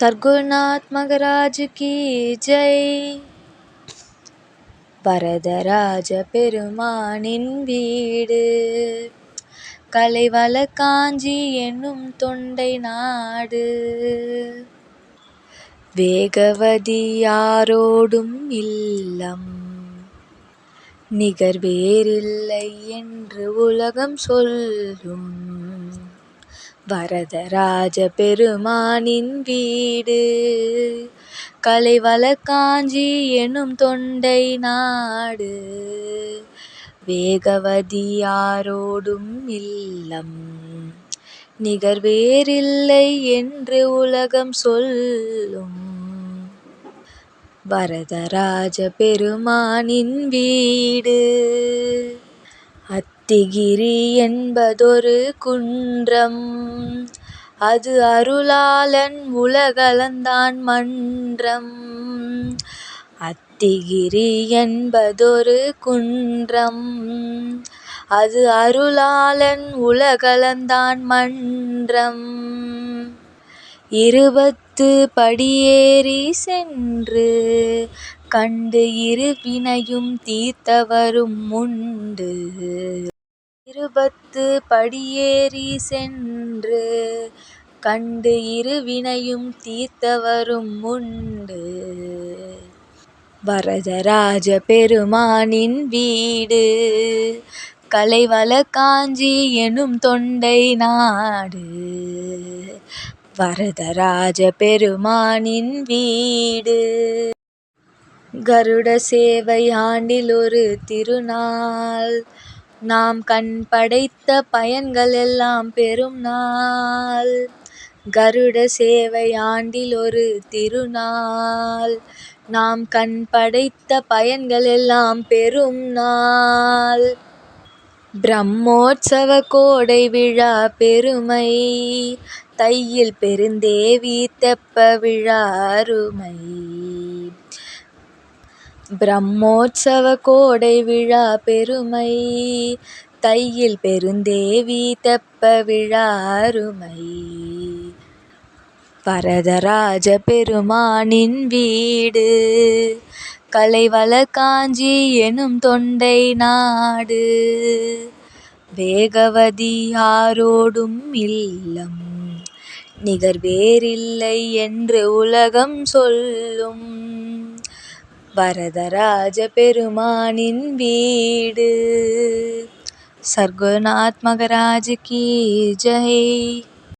சர்க்குருநாத் மகராஜ் கி ஜெய். வரதராஜ பெருமானின் வீடு. கலைவள காஞ்சி என்னும் தொண்டை நாடு. வேகவதி யாரோடும் இல்லம். நிகர் வேறில்லை என்று உலகம் சொல்லும். வரதராஜ பெருமானின் வீடு. கலைவள காஞ்சி எனும் தொண்டை நாடு. வேகவதி யாரோடும் இல்லம். நிகர் வேறில்லை என்று உலகம் சொல்லும். வரதராஜ பெருமானின் வீடு. அத்திகிரி என்பதொரு குன்றம். அது அருளாளன் உலகளந்தான் மன்றம். அத்திகிரி என்பதொரு குன்றம். அது அருளாளன் உலகளந்தான் மன்றம். இருபத்து படியேறி சென்று கண்டு இருவினையும் தீர்த்தவரும் உண்டு. இருபத்து படியேறி சென்று கண்டு இருவினையும் தீர்த்தவரும் உண்டு. வரதராஜ பெருமானின் வீடு கலைவள காஞ்சி எனும் தொண்டை நாடு. வரதராஜ பெருமானின் வீடு கருட சேவை ஆண்டில் ஒரு திருநாள் நாம் கண் படைத்த பயன்கள் எல்லாம் பெறும் நாள். கருட சேவை ஆண்டில் ஒரு திருநாள். நாம் கண் படைத்த பயன்கள் எல்லாம் பெறும் நாள். பிரம்மோற்சவ கோடை விழா பெருமை. தையில் பெருந்தேவி தெப்ப விழா அருமை. பிரம்மோற்சவ கோடை விழா பெருமை தையில் பெருந்தேவி தெப்ப விழா அருமை. வரதராஜ பெருமானின் வீடு கலைவள காஞ்சி எனும் தொண்டை நாடு. வேகவதி யாரோடும் இல்லம் நிகர் வேறில்லை என்று உலகம் சொல்லும். வரதராஜ பெருமானின் வீடு. சர்க்குருநாத் மகராஜ் கி ஜெய்.